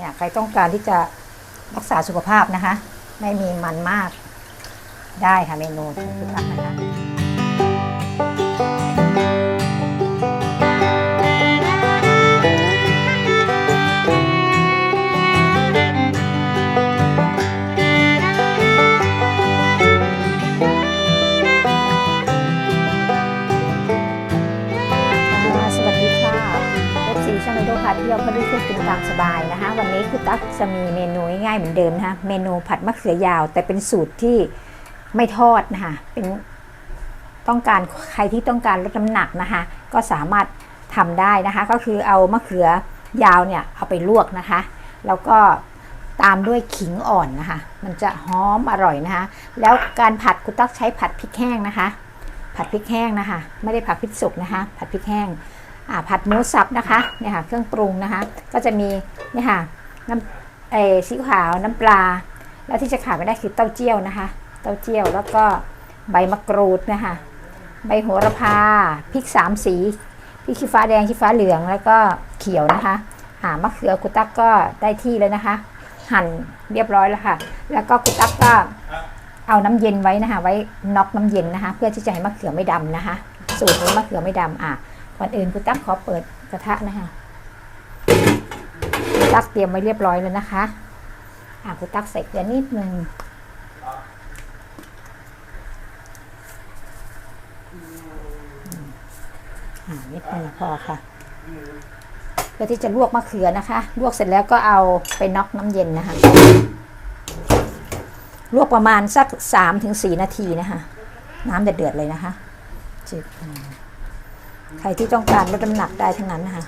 เนี่ยใครต้องการที่จะรักษาสุขภาพนะคะ ไม่มีมันมากได้ค่ะเมนูของคุณตั๊กนะคะ เที่ยวเพื่อลูกเพื่อกินตามสบายนะคะ วันนี้คุณตั๊กจะมีเมนูง่ายๆเหมือนเดิมนะคะเมนูผัดมะเขือยาว แต่เป็นสูตรที่ไม่ทอดนะคะเป็นต้องการใครที่ต้องการลดน้ำหนักนะคะ ก็สามารถทำได้นะคะ ก็คือเอามะเขือยาวเนี่ยเอาไปลวกนะคะ แล้วก็ตามด้วยขิงอ่อนนะคะ มันจะหอมอร่อยนะคะ แล้วการผัดคุณตั๊กใช้ผัดพริกแห้งนะคะ ผัดพริกแห้งนะคะ ไม่ได้ผัดพริกสุกนะคะ ผัดพริกแห้ง ผัดหมูสับนะคะเนี่ยค่ะเครื่องปรุงนะคะ ก็จะมีเนี่ยค่ะน้ำเอซีอิ๊วขาวน้ำปลา แล้วที่จะขาดไม่ได้คือเต้าเจี้ยวนะคะ เต้าเจี้ยวแล้วก็ใบมะกรูดนะคะใบโหระพาพริกสามสีพริกชี้ฟ้าแดงชี้ฟ้าเหลืองแล้วก็เขียวนะคะอ่ามะเขือกุตักก็ได้ที่เลยนะคะ หั่นเรียบร้อยแล้วค่ะ แล้วก็กุตักก็เอาน้ำเย็นไว้นะคะ ไว้น็อกน้ำเย็นนะคะ เพื่อที่จะให้มะเขือไม่ดำนะคะ สูตรนี้มะเขือไม่ดำอะ ก่อนอื่นคุณตั๊กขอเปิดกระทะนะคะตั๊กเตรียมไว้เรียบร้อยแล้วนะคะ อะคุณตั๊กใส่เกลือนิดนึงอ่านิดนึงพอค่ะ เพื่อที่จะลวกมะเขือนะคะ ลวกเสร็จแล้วก็เอาไปน็อกน้ำเย็นนะคะ ลวกประมาณสักสามถึงสี่นาทีนะคะ น้ำเดือดๆเลยนะคะจิบ ใครที่ต้องการลดน้ำหนักได้ทั้งนั้นนะคะ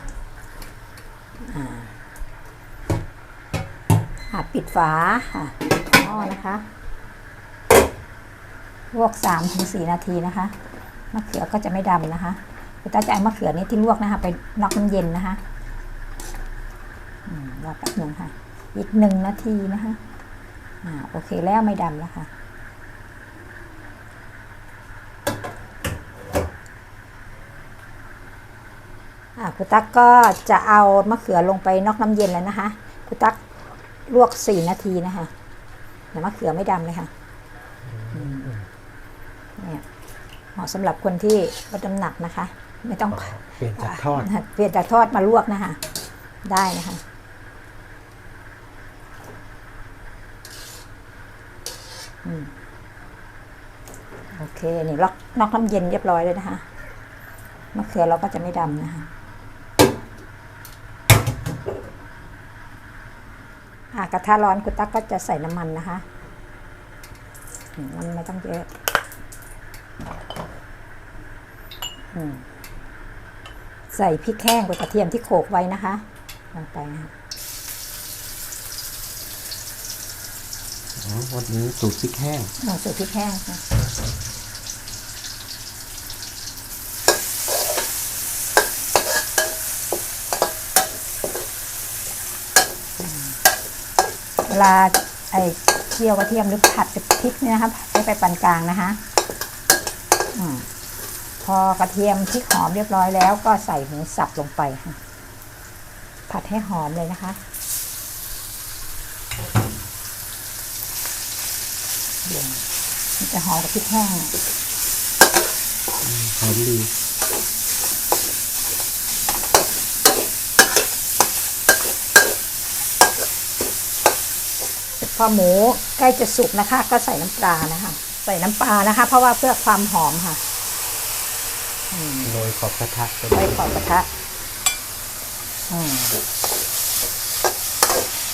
อ่าอ่าปิดฝาค่ะหม้อนะคะลวกสามถึงสี่นาทีนะคะมะเขือก็จะไม่ดำนะคะคุณตาจะเอามะเขือนี้ที่ลวกนะคะ ไปนอกน้ำเย็นนะคะรอแป๊บนึงค่ะ อีกหนึ่งนาทีนะคะ อ่า โอเคแล้วไม่ดำแล้วค่ะ คุณตั๊กก็จะเอามะเขือลงไปนอกน้ำเย็นแล้วนะคะคุณตั๊กลวกสี่นาทีนะคะแต่มะเขือไม่ดำเลยค่ะอืมเนี่ยเหมาะสำหรับคนที่ลดน้ำหนักนะคะ ไม่ต้องเปลี่ยนจากทอดเปลี่ยนจากทอดมาลวกนะคะ ได้นะคะอืมโอเค นี่ล็อกนอกน้ำเย็นเรียบร้อยเลยนะคะมะเขือเราก็จะไม่ดำนะคะ อ่ากระทะร้อนคุณตั๊กก็จะใส่น้ำมันนะคะอืมมันไม่ต้องเยอะอืมใส่พริกแห้งกับกระเทียมที่โขลกไว้นะคะลงไปนะคะอ๋อวันนี้สูตรพริกแห้งหนูใส่พริกแห้งค่ะ เวลาไอ้เจียวกระเทียมหรือผัดกับพริกเนี่ยนะคะให้ไปปานกลางนะคะอพอกระเทียมพริกหอมเรียบร้อยแล้วก็ใส่หมูสับลงไปค่ะ ผัดให้หอมเลยนะคะ จะหอมกับพริกแห้งหอมดี อหมูใกล้จะสุกนะคะ ก็ใส่น้ำปลานะคะ ใส่น้ำปลานะคะ เพราะว่าเพื่อความหอมค่ะโรยขอบกระทะไปไว้ขอบกระทะอืม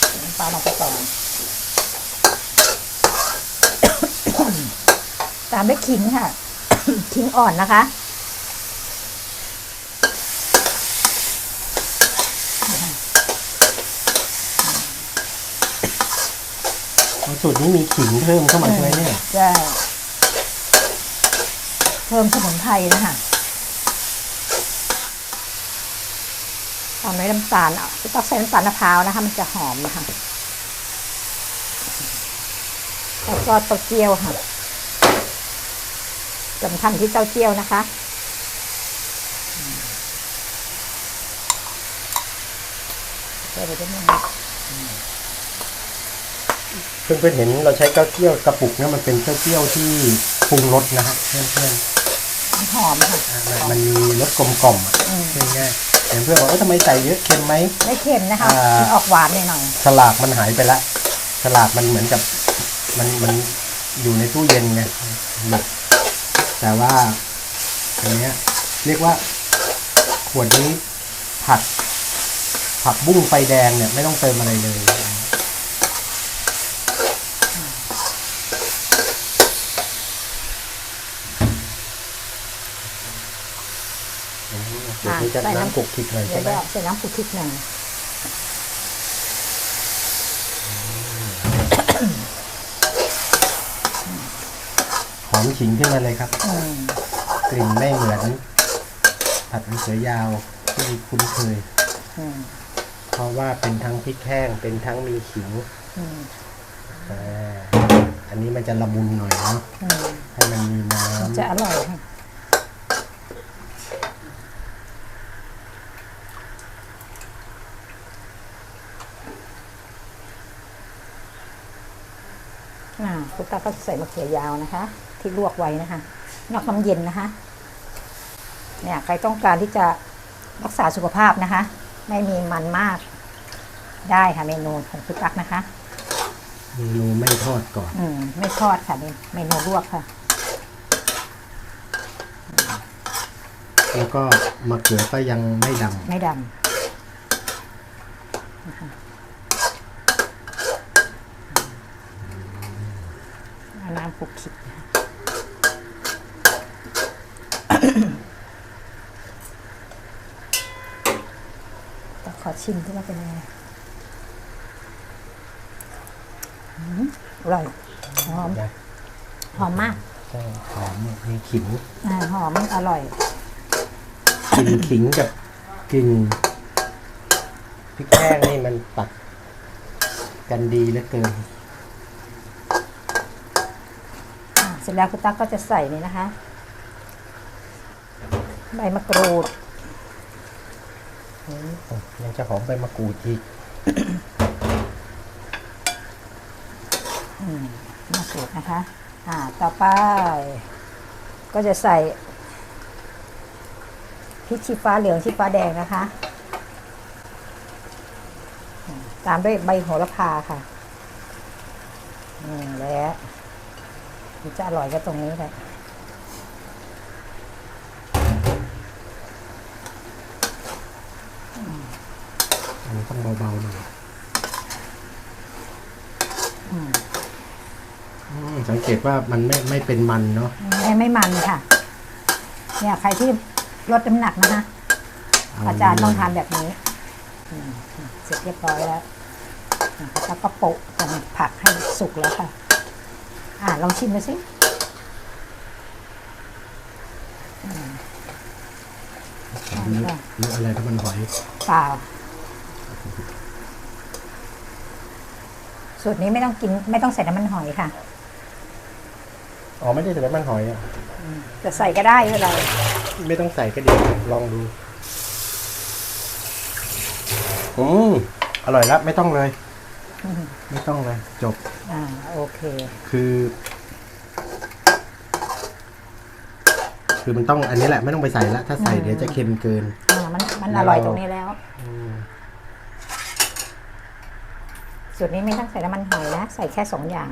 ใส่น้ำปลาลงไปก่อนตามด้วยขิงค่ะ ขิงอ่อนนะคะ สูตรนี้มีขิงเพิ่มเข้ามาใช่ไหมเนี่ย จะเพิ่มสมุนไพรนะคะตามด้น้ำตาลอะต้องใส่น้ำตาลมะพร้าวนะคะ มันจะหอมนะคะแล้วก็เต้าเจี้ยวค่ะสำคัญที่เต้าเจี้ยวนะคะใส่ไปด้วยนึง เพื่อนๆเห็นเราใช้เต้าเจี้ยวกระปุกเนี่ยมันเป็นเต้าเจี้ยวที่ปรุงรสนะฮะเพื่อนมันหอมค่ะๆอะมันมันมีรสกลมกล่อมอะอืมง่ายๆเห็นเพื่อนบอกว่าทำไมใส่เยอะเค็มไหม ไม่เค็มนะคะอ่ามัมันออกหวานหน่อยฉลากมันหายไปละฉลากมันเหมือนกับมันมันอยู่ในตู้เย็นไงหมดแต่ว่าอันเนี้ยเรียกว่า ขวดนี้ผัดผักบุ้งไฟแดงเนี่ย ไม่ต้องเติมอะไรเลย เดี๋ยวนี้จะน้ำกุกคิกเลยๆเดี๋ยใช่วไหมจะใส่น้ำผุกพริกหน่อยหอมขิงขึ้นมาเลยครับอืมกลิ่นไม่เหมือนผัดมะเขือยาวที่คุ้นเคยอืมเพราะว่าเป็นทั้งพริกแห้งเป็นทั้งมีขิงอืมอ่าอันนี้มันจะละมุนหน่อยเนาะอืมให้มันมีน้มันจะอร่อยค่ะ คุณตาก็ใส่มะเขือยาวนะคะ ที่ลวกไว้นะคะนอกน้ำเย็นนะคะ เนี่ยใครต้องการที่จะรักษาสุขภาพนะคะ ไม่มีมันมาก ได้ค่ะเมนูของคุณตักนะคะำเมนูไม่ทอดก่อน อืมไม่ทอดค่ะเมเมนูลวกค่ะ แล้วก็มะเขือก็ยังไม่ดไม่ดำนะคะเอาน้ำ คลุกคลิกนะคะแต่ขอชิมที่ว่าเป็นยังไงอืมอร่อย หอมำนะหอมมาก ใช่หอมมีขิงอ่าหอมอร่อยกลิ่นขิงกับกลิ่นพริกแห้งนี่มันตัดกันดีเหลือเกิน อ่าเส ร็จแล้วคุณตั๊กก็จะใส่นี่นะคะ ใบมะกรูดยังจะหอมใบมะกรูดอีกมะกรูดนะคะ อ่า ต่อไป ก็จะใส่พริกชี้ฟ้าเหลืองชี้ฟ้าแดงนะคะอ่าตามด้วยใบโหระพาค่ะ อืมและ มันจะอร่อยก็ตรงนี้แหละอันนี้ต้องเบาๆหน่อยอืมสังเกตว่ามันไม่ไม่เป็นมันเนาะไม่ไม่มันค่ะ เนี่ยใครที่ลดน้ำหนักนะคะอาจารย์ต้องทานแบบนี้อืมเสร็จเรียบร้อยแล้วอะแล้วก็โปะตรงผักให้สุกแล้วค่ะ อ่าลองชิมดูสิหรือหรืออะไรถ้ามันหอยเปล่าสูตรนี้ไม่ต้องกินไม่ต้องใส่น้ำมันหอยค่ะ อ๋อไม่ได้ใส่น้ำมันหอยอะจะใส่ก็ได้ไม่เป็นไรไม่ต้องใส่ก็ดีลองดูอืมอร่อยแล้วไม่ต้องเลยอืมไม่ต้องเลย จบ อ่าโอเค คือ คือมันต้องอันนี้แหละไม่ต้องไปใส่ละถ้าใส่อืมเดี๋ยวจะเค็มเกิน อ่ามันมันอร่อยตรงนี้แล้วอืมสูตรนี้ไม่ต้องใส่น้ำมันหอยนะ ใส่แค่สองอย่าง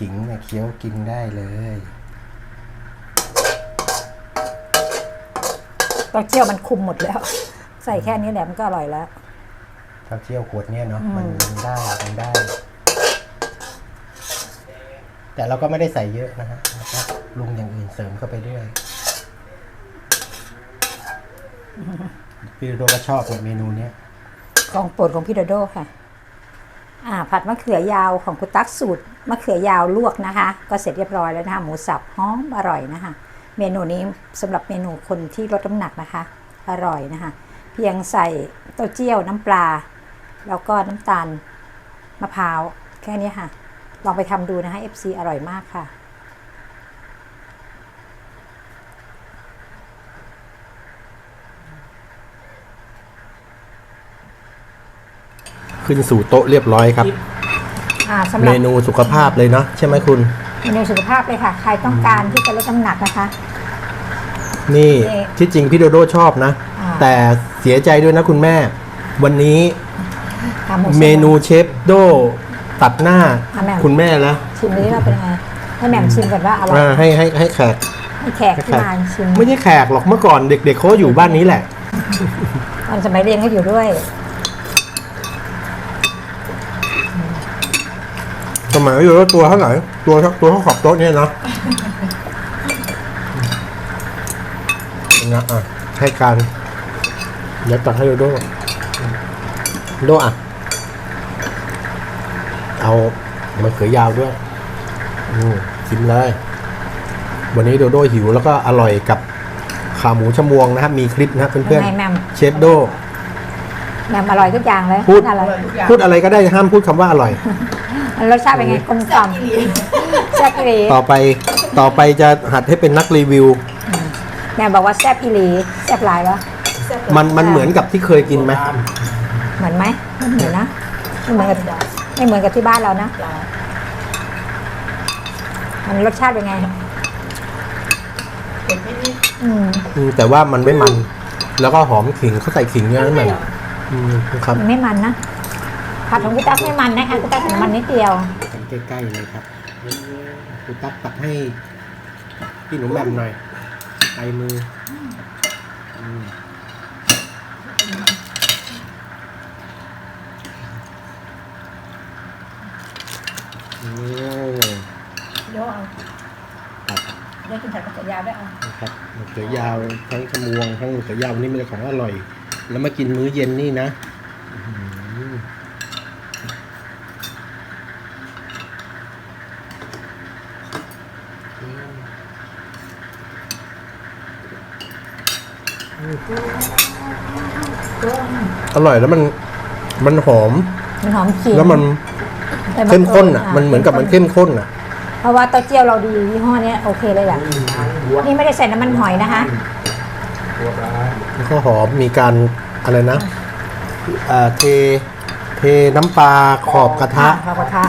ขิงเนี่ยเคี้ยวกินได้เลยเต้าเจี้ยวมันคุมหมดแล้ว ใส่แค่นี้แหละมันก็อร่อยแล้วข้าวเจียวขวดเนี่ยเนาะอืมมันมันได้มันได้ แต่เราก็ไม่ได้ใส่เยอะนะฮะแล้วก็ปรุงอย่างอื่นเสริมเข้าไปด้วยพี่โดก็ชอบเมนูเนี้ยของโปรดของพี่โดโดค่ะอ่า ผัดมะเขือยาวของคุณตั๊กสูตรมะเขือยาวลวกนะคะ ก็เสร็จเรียบร้อยแล้วนะคะหมูสับหอมอร่อยนะคะ เมนูนี้สำหรับเมนูคนที่ลดน้ำหนักนะคะ อร่อยนะคะ เพียงใส่เต้าเจี้ยวน้ำปลา แล้วก็น้ำตาลมะพร้าวแค่นี้ค่ะ ลองไปทำดูนะคะ FC อร่อยมากค่ะ ขึ้นสู่โต๊ะเรียบร้อยครับ อ่าสำหเมรับนูสุขภาพเลยเนาะใช่ไหมคุณ เมนูสุขภาพเลยค่ะ ใครต้องการที่จะลดน้ำหนักนะคะ นี่นี่ที่จริงพี่โดโดชอบนะ อ่า แต่เสียใจด้วยนะคุณแม่ วันนี้ทำหด เมนูเชฟโดตัดหน้าอะแม่ คุณแม่แล้วชิมนี้ว่าเป็นไงให้แหม่มชิมก่อนว่าอร่อยอ่าให้ให้ให้แขกให้แขกที่มาชิมไม่ใช่แขกหรอกเมื่อก่อนเด็กๆเขาก็อยู่บ้านนี้แหละ ตอนสมัยเรียนก็อยู่ด้วย สมัยอยู่แล้วตัวเท่าไหร่ตัวเท่าตัวเท่าขอบโต๊ะเนี่ยเนาะนะอะให้การเดี๋ยวตักให้โดโดโดอะ เอามะเขือยาวด้วยอืมชิมเลย วันนี้โดโดหิวแล้วก็อร่อยกับขาหมูชะมวงนะครับ มีคลิปนะครับเพื่อนยังไงแม่มๆเชฟโดแหม่มอร่อยทุกอย่างเลยพูดอร่อยพูดอะไรก็ได้ห้ามพูดคำว่าอร่อย รสชาติเป็นไงกลมกล่อมแซ่บอีหลีต่อไปต่อไปจะหัดให้เป็นนักรีวิว แม่บอกว่าแซ่บอีหลีแซ่บหลายวะมันมันเหมือนกับที่เคยกินไหมเหมือนไหมไม่เหมือนนะไม่เหมือนกับไม่เหมือนกับที่บ้านเรานะมันรสชาติเป็นไงอืมอืมแต่ว่ามันไม่มัน แล้วก็หอมขิงเขาใส่ขิงเยอะนั่นแหละอืมครับ มันไม่มันนะ ผัดของกุตักไม่มันนะคะกุตักถึงมันนิดเดียวใกล้ๆเลยครับคุณตักตักให้พี่หนูแหม่มหน่อยไอมืออืมอืมเดี๋ยวเอาครับเดี๋ยวกินผัดกระเทียมยาวด้วยเอานะครับมะเขือยาวทั้งชะมวงทั้งมะเขือยาวนี่เป็นของอร่อย แล้วมากินมื้อเย็นนี่นะ อร่อยแล้วมันมันหอม มันหอมขิงแล้วมันแต่เข้มข้นอะามันเหมือนกับมันเข้มข้นอะ เพราะว่าเต้าเจี้ยวเราดียี่ห้อเนี้ยโอเคเลยแหละนี่ไม่ได้ใส่น้ำมันหอยนะคะแล้วก็หอมมีการอะไรนะเอ่อเทเทน้ำปลาขอบกระทะเรากระทะ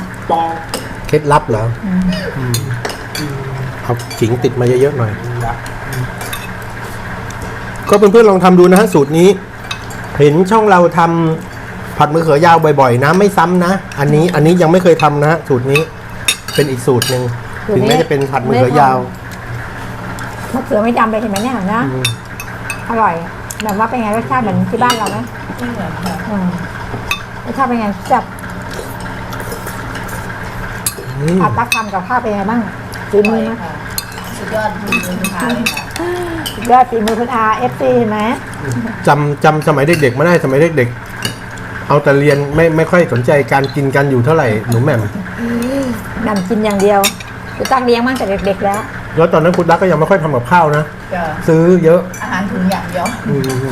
เคล็ดลับเหรออืมอืมเอาขิงติดมาเยอะๆหน่อย ก็เพื่อนๆลองทำดูนะฮะสูตรนี้ เห็นช่องเราทำผัดมะเขือยาวบ่อยๆ นะ ไม่ซ้ำนะ อันนี้อันนี้ยังไม่เคยทำนะฮะสูตรนี้ เป็นอีกสูตรหนึ่งถึงแม้จะเป็นผัดมะเขือยาวมะเขือไม่ดำเลยเห็นไหมเนี่ยนะอืมอร่อยแบบว่าเป็นไงรสชาติเหมือนที่บ้านเราไหมไม่เหมือนค่ะอืมรสชาติเป็นไงแซ่บอืมอาตักทำกับข้าวเป็นไงบ้างฝีมือไหมค่ะสุดยอดมือคุณพาเลยค่ะสุดยอดฝีมือคุณอาเอฟซีเห็นไหม จำจำสมัยเด็กๆไม่ได้สมัยเด็กๆ เอาแต่เรียนไม่ไม่ค่อยสนใจการกินกันอยู่เท่าไหร่หนูแหม่มนำกินอย่างเดียวคุณตักเลี้ยงมาตั้งแต่เด็กๆแล้ว แล้วตอนนั้นคุณดักก็ยังไม่ค่อยทำกับข้าวนะจะซื้อเยอะอาหารถุงอย่างเดียวอืม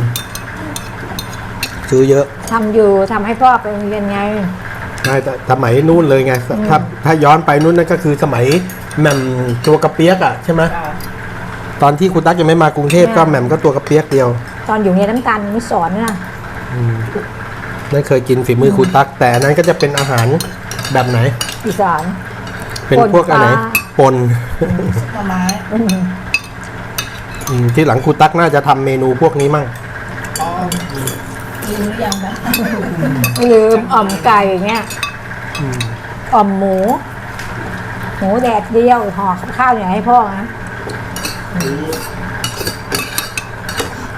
ซื้อเยอะ ทำอยู่ทำให้พ่อไปโรงเรียนไง ใช่แต่สมัยนู้นเลยไงถ้าถ้าย้อนไปนู้นนั่นก็คือสมัยแหม่มตัวกระเปียกอะใช่ไหมจะตอนที่คุณตั๊กยังไม่มากรุงเทพก็แหม่มก็ตัวกระเปียกเดียว ตอนอยู่เนี่ยน้ำตาลไม่สอนนะนั่นเคยกินฝีมือคุณตั๊กแต่อันนั้นก็จะเป็นอาหารแบบไหน อีสาน เป็นพวกอะไรปนปลาปนซุปหน่อไม้อืมอืมที่หลังคุณตั๊กน่าจะทำเมนูพวกนี้มั่ง อ๋อกินหรือยังคะหรืออ่อมไก่อย่างเงี้ยอ่อมหมู หมูแดดเดียวห่อกับข้าวเนี่ยให้พ่อนะ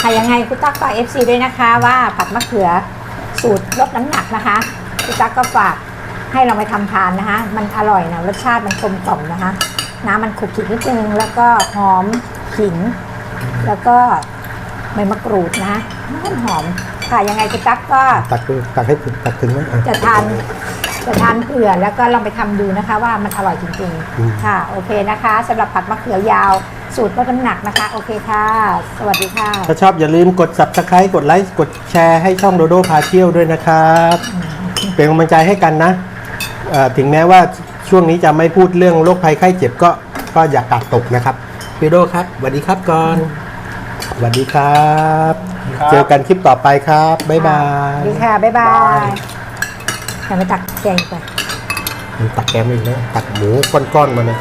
ค่ะยังไงคุณตั๊กฝากเอฟซีด้วยนะคะ ว่าผัดมะเขือสูตรลดน้ำหนักนะคะคุณตั๊กก็ฝากให้เราไปทำทานนะคะ มันอร่อยนะรสชาติมันกลมกล่อมนะคะ น้ำมันขลุกขลิกนิดนึง แล้วก็หอมขิง แล้วก็ใบมะกรูดนะหอมหอมค่ะยังไงคุณตั๊กก็ตักดูตักให้ถึงตักถึงไหมอะจะทานจะทานเผื่อแล้วก็ลองไปทำดูนะคะ ว่ามันอร่อยจริงอืมๆค่ะ โอเคนะคะสำหรับผัดมะเขือยาว สูตรลดน้ำหนักนะคะ โอเคค่ะ สวัสดีค่ะ ถ้าชอบอย่าลืมกด subscribe กดไลค์กดแชร์ให้ช่องโดโดพาเที่ยวด้วยนะครับ เป็นกำลังใจให้กันนะเอ่อถึงแม้ว่าช่วงนี้จะไม่พูดเรื่องโรคภัยไข้เจ็บก็ก็อย่ากาดตกนะครับพี่โดครับสวัสดีครับก่อนสวัสดีครับเจอกันคลิปต่อไปครับบ๊ายบาสยวัสดีค่ะ บ๊ายบาบายยจะไปตักแกงไป ตักแกงอีกแล้วตักหมูก้อนๆมาเลย